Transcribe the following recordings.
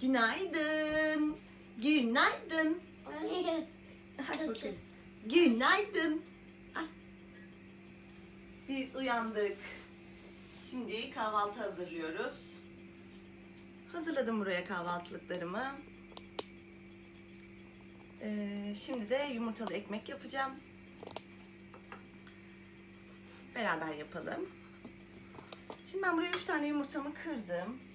Günaydın. Günaydın. Bakayım. Günaydın. Ay. Biz uyandık. Şimdi kahvaltı hazırlıyoruz. Hazırladım buraya kahvaltılıklarımı. Ee, şimdi de yumurtalı ekmek yapacağım. Beraber yapalım. Şimdi ben buraya 3 tane yumurtamı kırdım.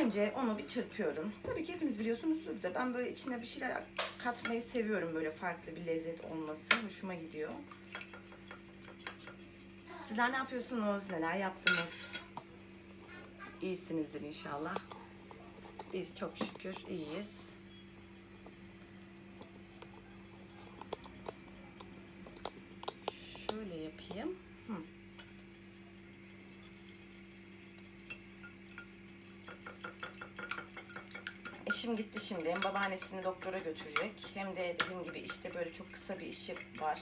Önce onu bir çırpıyorum. Tabii ki hepiniz biliyorsunuzdur da ben böyle içine bir şeyler katmayı seviyorum. Böyle farklı bir lezzet olması hoşuma gidiyor. Sizler ne yapıyorsunuz? Neler yaptınız? İyisinizdir inşallah. Biz çok şükür iyiyiz. Şöyle yapayım. Hı. Eşim gitti şimdi. Hem babaannesini doktora götürecek. Hem de dediğim gibi işte böyle çok kısa bir işi var.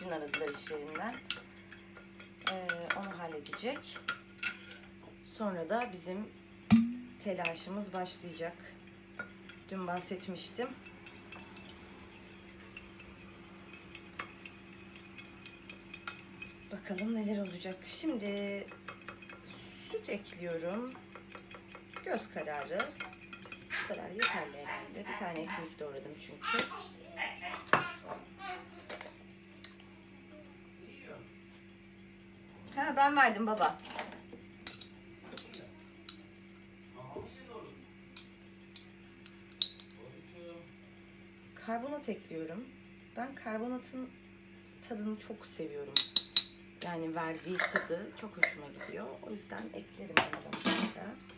Dün aradılar iş yerinden. Ee, onu halledecek. Sonra da bizim telaşımız başlayacak. Dün bahsetmiştim. Bakalım neler olacak. Şimdi süt ekliyorum. Göz kararı. Bu kadar yeterli herhalde. Bir tane ekmek doğradım çünkü. Ha ben verdim baba. Karbonat ekliyorum. Ben karbonatın tadını çok seviyorum. Yani verdiği tadı çok hoşuma gidiyor. O yüzden eklerim onu da.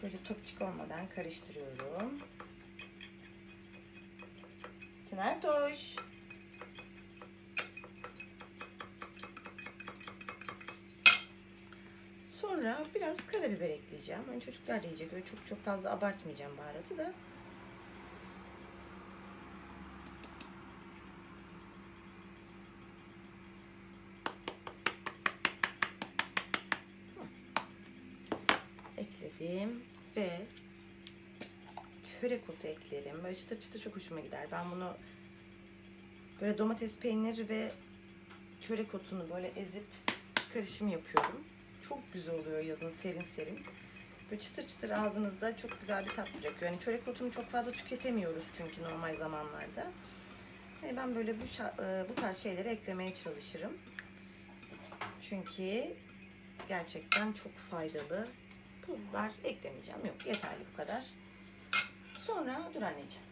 Şöyle topçuk olmadan karıştırıyorum. Çınar Toş. Sonra biraz karabiber ekleyeceğim. Yani çocuklar da yiyecek. Öyle çok çok fazla abartmayacağım baharatı da. ekledim ve çörek otu eklerim. Böyle çıtır çıtır çok hoşuma gider. Ben bunu böyle domates peyniri ve çörek otunu böyle ezip karışım yapıyorum. Çok güzel oluyor yazın serin serin. Böyle çıtır çıtır ağzınızda çok güzel bir tat bırakıyor. Yani çörek otunu çok fazla tüketemiyoruz çünkü normal zamanlarda. Yani ben böyle bu, bu tarz şeyleri eklemeye çalışırım. Çünkü gerçekten çok faydalı pul biber eklemeyeceğim. Yok yeterli bu kadar. Sonra dur anneciğim.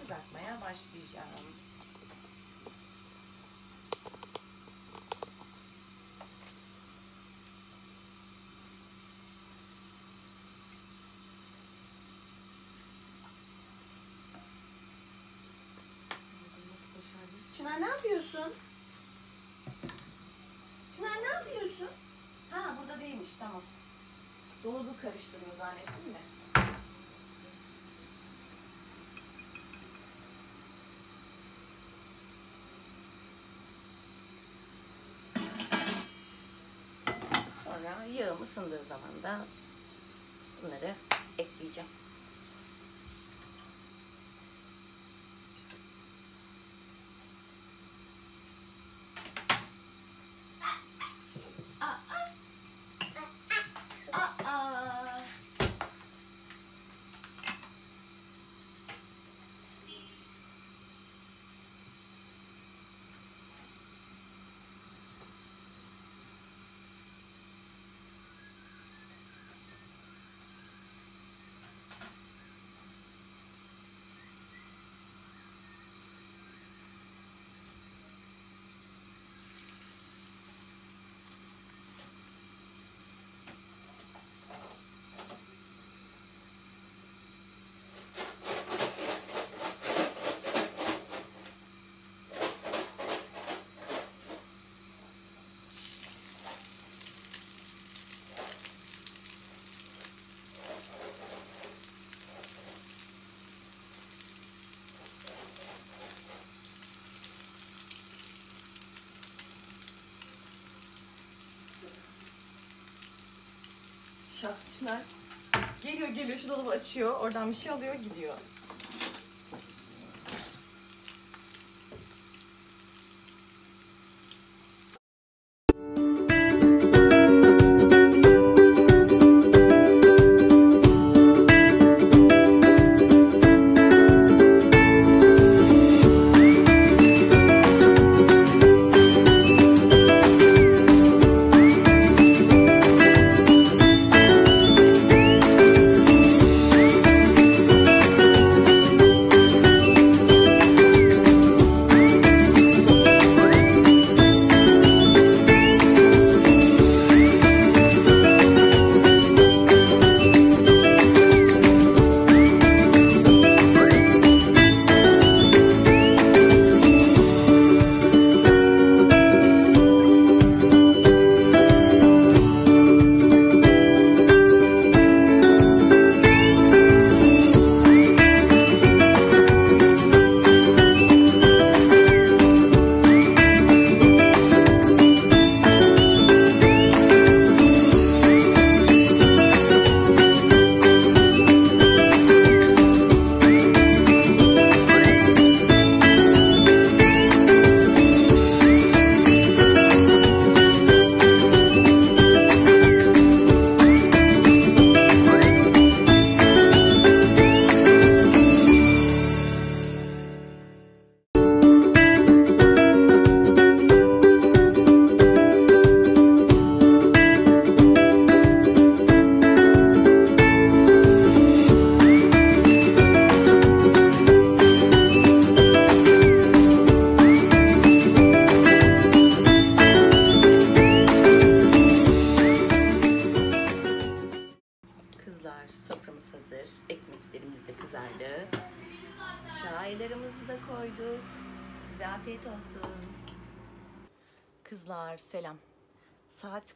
Kızartmaya başlayacağım. Çınar ne yapıyorsun? Çınar ne yapıyorsun? Ha burada değilmiş tamam. Dolabı karıştırıyor zannettim de. Sonra yağım ısındığı zaman da bunları ekleyeceğim. Şah Çınar. Geliyor geliyor şu dolabı açıyor. Oradan bir şey alıyor gidiyor.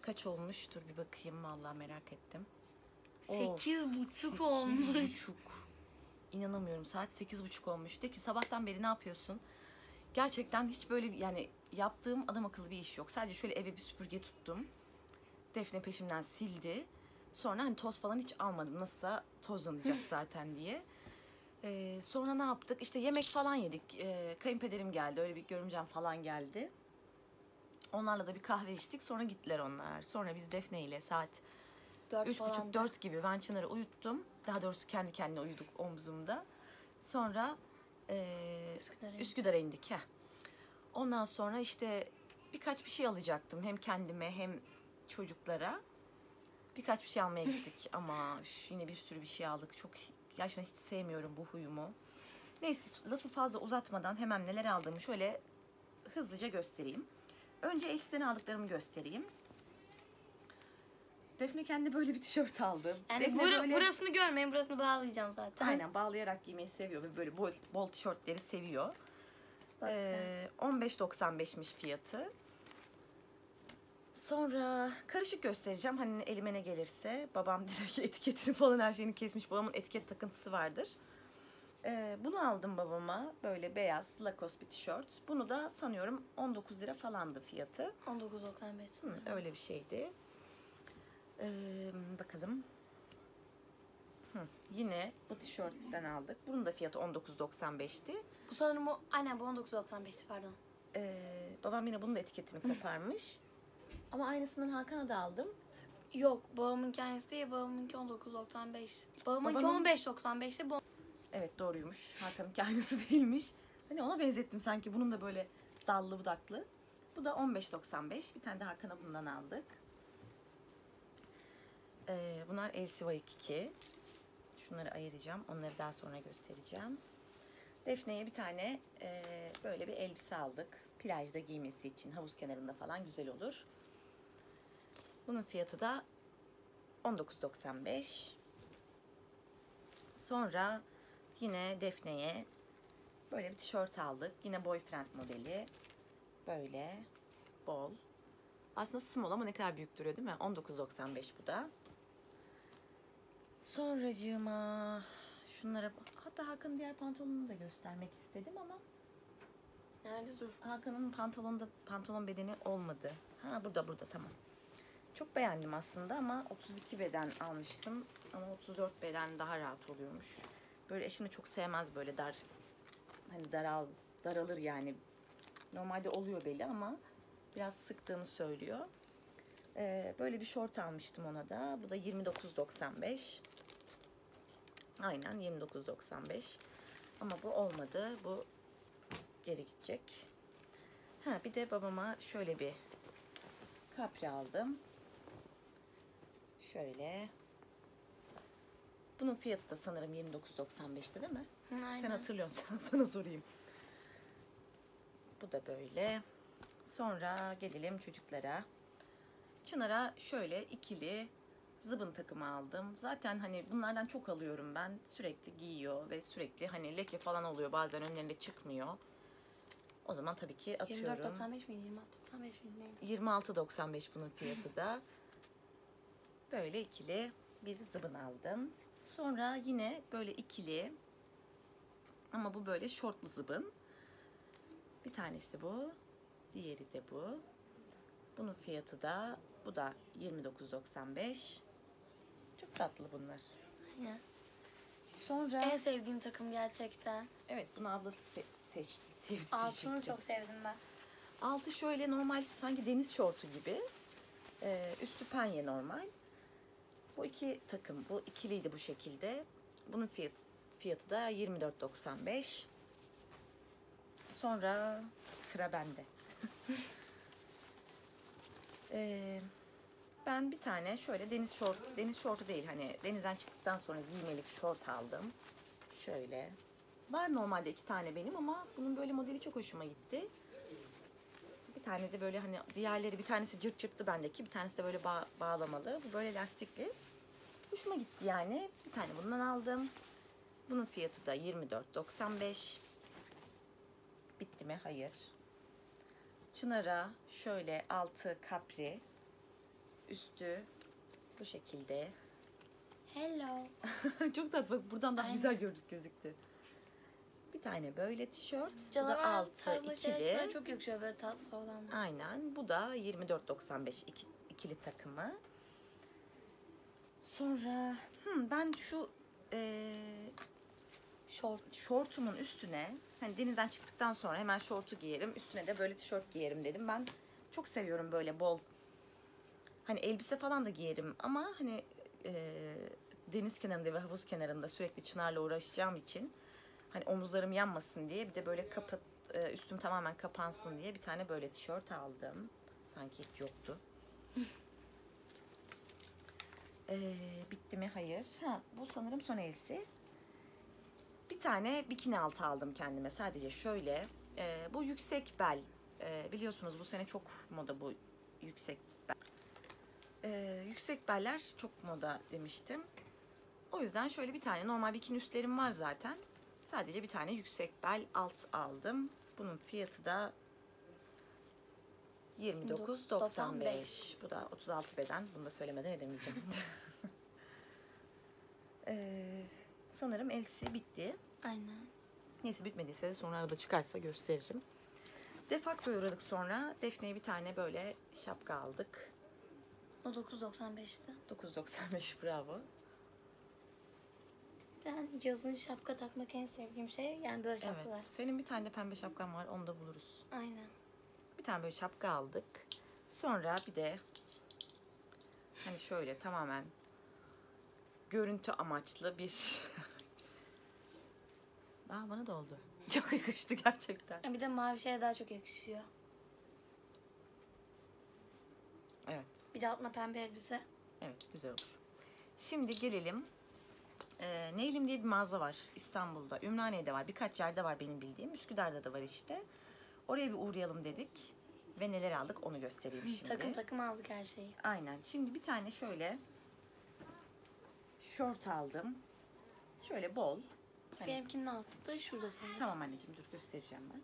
Kaç olmuştur bir bakayım vallahi merak ettim. Sekiz buçuk sekiz olmuş. buçuk. İnanamıyorum saat sekiz buçuk olmuş. De ki sabahtan beri ne yapıyorsun? Gerçekten hiç böyle bir- yani yaptığım adam akıllı bir iş yok. Sadece şöyle eve bir süpürge tuttum. Defne peşimden sildi. Sonra hani toz falan hiç almadım. Nasılsa tozlanacak zaten diye. Ee, sonra ne yaptık? İşte yemek falan yedik. Ee, kayınpederim geldi. Öyle bir görümcem falan geldi. Onlarla da bir kahve içtik. Sonra gittiler onlar. Sonra biz Defne ile saat Dört Üç buçuk dört gibi ben Çınar'ı uyuttum. Daha doğrusu kendi kendine uyuduk omzumda. Sonra eee Üsküdar'a indik. Üsküdar'a indik. Heh. Ondan sonra işte birkaç bir şey alacaktım. Hem kendime hem çocuklara. Birkaç bir şey almaya gittik ama üf, yine bir sürü bir şey aldık. Çok gerçekten hiç sevmiyorum bu huyumu. Neyse lafı fazla uzatmadan hemen neler aldığımı şöyle hızlıca göstereyim. Önce Esin'den aldıklarımı göstereyim. Defne kendi böyle bir tişört aldı. Yani Defne bura- böyle- burasını görmeyin, burasını bağlayacağım zaten. Aynen bağlayarak giymeyi seviyor ve böyle bol, bol tişörtleri seviyor. Bak, Ee, 15.95'miş fiyatı. Sonra karışık göstereceğim. Hani elime ne gelirse. Babam direkt etiketini falan her şeyini kesmiş. Babamın etiket takıntısı vardır. Ee, bunu aldım babama. Böyle beyaz Lacoste bir tişört. Bunu da sanıyorum 19 lira falandı fiyatı. 19.95. Hı, öyle bir şeydi. Ee, bakalım. Hı, yine bu tişörtten aldık. Bunun da fiyatı 19.95'ti. Bu sanırım o, aynen bu 19.95'ti pardon. Ee, babam yine bunun da etiketini koparmış. Ama aynısından Hakan'a da aldım. Yok babamın kendisi değil, babamınki 19.95. Babamınki Babanın- 15.95'ti. Bu Evet doğruymuş. Hakan'ınki aynısı değilmiş. Hani ona benzettim sanki. Bunun da böyle dallı budaklı. Bu da 15.95. Bir tane de Hakan'a bundan aldık. Ee, bunlar LCY 2. Şunları ayıracağım. Onları daha sonra göstereceğim. Defne'ye bir tane e, böyle bir elbise aldık. Plajda giymesi için. Havuz kenarında falan güzel olur. Bunun fiyatı da 19.95. Sonra yine Defne'ye böyle bir tişört aldık. Yine boyfriend modeli. Böyle bol. Aslında small ama ne kadar büyük duruyor değil mi? 19.95 bu da. Sonracığıma şunlara hatta Hakan'ın diğer pantolonunu da göstermek istedim ama nerede dur? Hakan'ın pantolonda pantolon bedeni olmadı. Ha burada burada tamam. Çok beğendim aslında ama 32 beden almıştım. Ama 34 beden daha rahat oluyormuş. Böyle eşim de çok sevmez böyle dar. Hani daral, daralır yani. Normalde oluyor beli ama biraz sıktığını söylüyor. Ee, böyle bir şort almıştım ona da. Bu da 29.95. Aynen 29.95. Ama bu olmadı. Bu geri gidecek. Ha bir de babama şöyle bir kapri aldım. Şöyle. Bunun fiyatı da sanırım 29.95'ti değil mi? Aynen. Sen hatırlıyorsan sana sorayım. Bu da böyle. Sonra gelelim çocuklara. Çınar'a şöyle ikili zıbın takımı aldım. Zaten hani bunlardan çok alıyorum ben. Sürekli giyiyor ve sürekli hani leke falan oluyor. Bazen önlerinde çıkmıyor. O zaman tabii ki atıyorum. 24.95 miydi? 26.95 miydi? Neydi? 26.95 bunun fiyatı da. Böyle ikili bir zıbın aldım. Sonra yine böyle ikili ama bu böyle şortlu zıbın. Bir tanesi bu. Diğeri de bu. Bunun fiyatı da bu da 29.95. Çok tatlı bunlar. Aynen. Sonra En sevdiğim takım gerçekten. evet bunu ablası se- seçti. Sevdi Altını diyecektim. çok sevdim ben. Altı şöyle normal sanki deniz şortu gibi. Ee, üstü penye normal. Bu iki takım, bu ikiliydi bu şekilde. Bunun fiyatı, fiyatı da 24.95. Sonra sıra bende. Ee, ben bir tane şöyle deniz şort, deniz şortu değil hani denizden çıktıktan sonra giymelik şort aldım. Şöyle. Var normalde iki tane benim ama bunun böyle modeli çok hoşuma gitti. Tane de böyle hani diğerleri bir tanesi cırt cırtlı bendeki bir tanesi de böyle bağ- bağlamalı. Bu böyle lastikli. Hoşuma gitti yani. Bir tane bundan aldım. Bunun fiyatı da 24.95. Bitti mi? Hayır. Çınar'a şöyle altı kapri. Üstü bu şekilde. Hello. Çok tatlı. Bak buradan daha Aynen. güzel gördük gözüktü. Bir tane böyle tişört. Bu da Canavar altı şeyler ikili. çok yakışıyor böyle tatlı olan. Aynen. Bu da 24.95 iki, ikili takımı. Sonra hmm, ben şu eee Şort. şortumun üstüne hani denizden çıktıktan sonra hemen şortu giyerim. Üstüne de böyle tişört giyerim dedim. Ben çok seviyorum böyle bol hani elbise falan da giyerim ama hani eee, deniz kenarında ve havuz kenarında sürekli çınarla uğraşacağım için hani omuzlarım yanmasın diye bir de böyle kapat e, üstüm tamamen kapansın diye bir tane böyle tişört aldım. Sanki hiç yoktu. Ee, bitti mi? Hayır. Ha, bu sanırım son elsi. Bir tane bikini altı aldım kendime. Sadece şöyle. Ee, bu yüksek bel. Ee, biliyorsunuz bu sene çok moda bu yüksek bel. Ee, yüksek beller çok moda demiştim. O yüzden şöyle bir tane normal bikini üstlerim var zaten. Sadece bir tane yüksek bel alt aldım. Bunun fiyatı da 29.95. Bu da 36 beden. Bunu da söylemeden edemeyeceğim. Ee, sanırım elsi bitti. Aynen. Neyse bitmediyse de sonra arada çıkarsa gösteririm. Defakto'ya uğradık sonra. Defne'ye bir tane böyle şapka aldık. O 9.95'ti. 9.95 bravo. Ben yazın şapka takmak en sevdiğim şey yani böyle şapkalar. Evet. Senin bir tane de pembe şapkan var. Onu da buluruz. Aynen. Bir tane böyle şapka aldık. Sonra bir de hani şöyle tamamen görüntü amaçlı bir Aa bana da oldu. Çok yakıştı gerçekten. Bir de mavi şeye daha çok yakışıyor. Evet. Bir de altına pembe elbise. Evet güzel olur. Şimdi gelelim. Ee, Neylim diye bir mağaza var İstanbul'da. Ümraniye'de var. Birkaç yerde var benim bildiğim. Üsküdar'da da var işte. Oraya bir uğrayalım dedik. Ve neler aldık onu göstereyim şimdi. Takım takım aldık her şeyi. Aynen. Şimdi bir tane şöyle şort aldım. Şöyle bol. Hani, Benimkinin altı şurada sanırım. tamam anneciğim dur göstereceğim ben.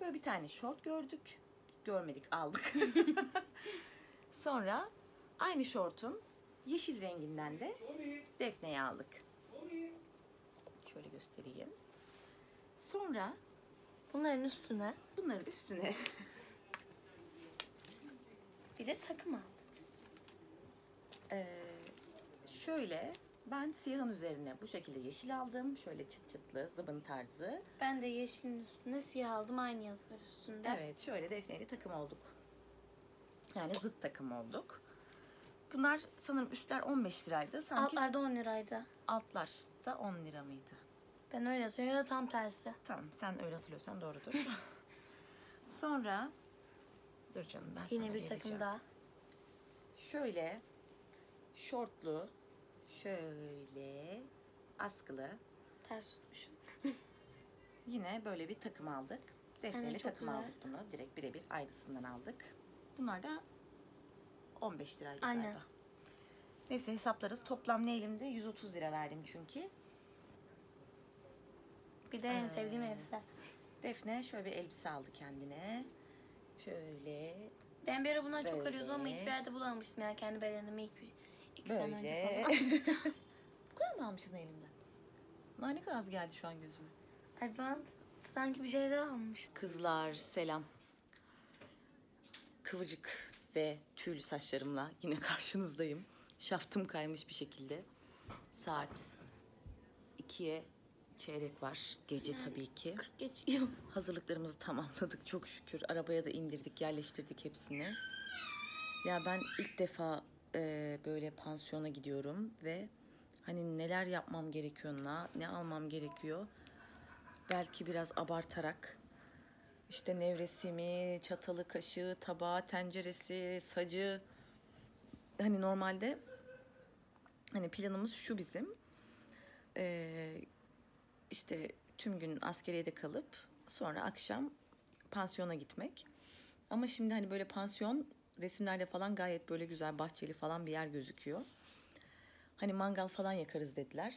Böyle bir tane şort gördük. Görmedik aldık. Sonra aynı şortun yeşil renginden de defneyi aldık. Şöyle göstereyim. Sonra Bunların üstüne bunların üstüne bir de takım aldık. Ee, şöyle ben siyahın üzerine bu şekilde yeşil aldım. Şöyle çıt çıtlı zıbın tarzı. Ben de yeşilin üstüne siyah aldım. Aynı yazı var üstünde. Evet şöyle defneyle takım olduk. Yani zıt takım olduk. Bunlar sanırım üstler 15 liraydı. Sanki Altlarda 10 liraydı. altlar da 10 lira mıydı? Ben öyle hatırlıyorum ya da tam tersi. Tamam sen öyle hatırlıyorsan doğrudur. Sonra dur canım ben Yine sana bir geleceğim. takım daha. Şöyle şortlu, şöyle askılı. Ters tutmuşum. Yine böyle bir takım aldık. Defneyle Evet, çok takım güzel. aldık bunu. Direkt birebir aynısından aldık. Bunlar da 15 liraydı Aynen. galiba. Neyse hesaplarız. Toplam ne elimde? 130 lira verdim çünkü. Bir de en sevdiğim elbise. Defne şöyle bir elbise aldı kendine. Şöyle Ben bir ara bundan çok Böyle. arıyordum ama hiçbir yerde bulamamıştım. Yani kendi bedenimi ilk, ilk sene önce böyle. falan. Bu kadar mı almışsın elimden? Aa, ne kadar az geldi şu an gözüme. Ay ben sanki bir şeyler almıştım. Kızlar selam. Kıvırcık ve tüylü saçlarımla yine karşınızdayım. Şaftım kaymış bir şekilde. Saat 2'ye çeyrek var. Gece tabii ki. Geçiyor. Hazırlıklarımızı tamamladık çok şükür. Arabaya da indirdik, yerleştirdik hepsini. Ya ben ilk defa e, böyle pansiyona gidiyorum ve hani neler yapmam gerekiyor, ne, ne almam gerekiyor. Belki biraz abartarak işte nevresimi, çatalı, kaşığı, tabağı, tenceresi, sacı. Hani normalde hani planımız şu bizim. Ee, işte tüm gün askeriyede kalıp sonra akşam pansiyona gitmek. Ama şimdi hani böyle pansiyon resimlerde falan gayet böyle güzel bahçeli falan bir yer gözüküyor. Hani mangal falan yakarız dediler.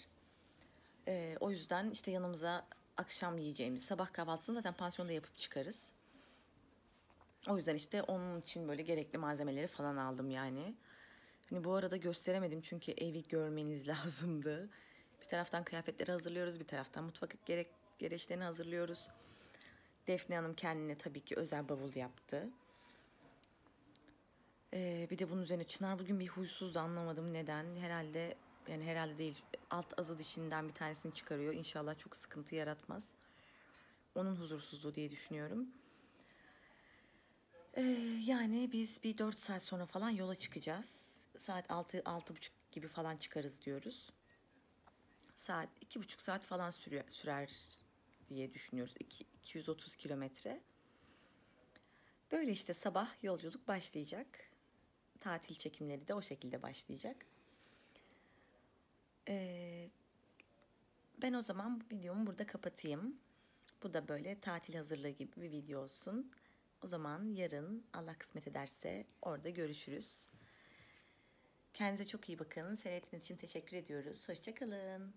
Ee, o yüzden işte yanımıza akşam yiyeceğimiz sabah kahvaltısını zaten pansiyonda yapıp çıkarız. O yüzden işte onun için böyle gerekli malzemeleri falan aldım yani. Hani bu arada gösteremedim çünkü evi görmeniz lazımdı. Bir taraftan kıyafetleri hazırlıyoruz, bir taraftan mutfak gerek gereçlerini hazırlıyoruz. Defne Hanım kendine tabii ki özel bavul yaptı. Ee, bir de bunun üzerine Çınar bugün bir huysuzdu anlamadım neden. Herhalde yani herhalde değil alt azı dişinden bir tanesini çıkarıyor. İnşallah çok sıkıntı yaratmaz. Onun huzursuzluğu diye düşünüyorum. Ee, yani biz bir 4 saat sonra falan yola çıkacağız. Saat 6 altı buçuk gibi falan çıkarız diyoruz. Saat iki buçuk saat falan sürer, sürer diye düşünüyoruz. İki- 230 kilometre. Böyle işte sabah yolculuk başlayacak. Tatil çekimleri de o şekilde başlayacak. Ee, ben o zaman videomu burada kapatayım. Bu da böyle tatil hazırlığı gibi bir video olsun. O zaman yarın Allah kısmet ederse orada görüşürüz. Kendinize çok iyi bakın. Seyrettiğiniz için teşekkür ediyoruz. Hoşçakalın.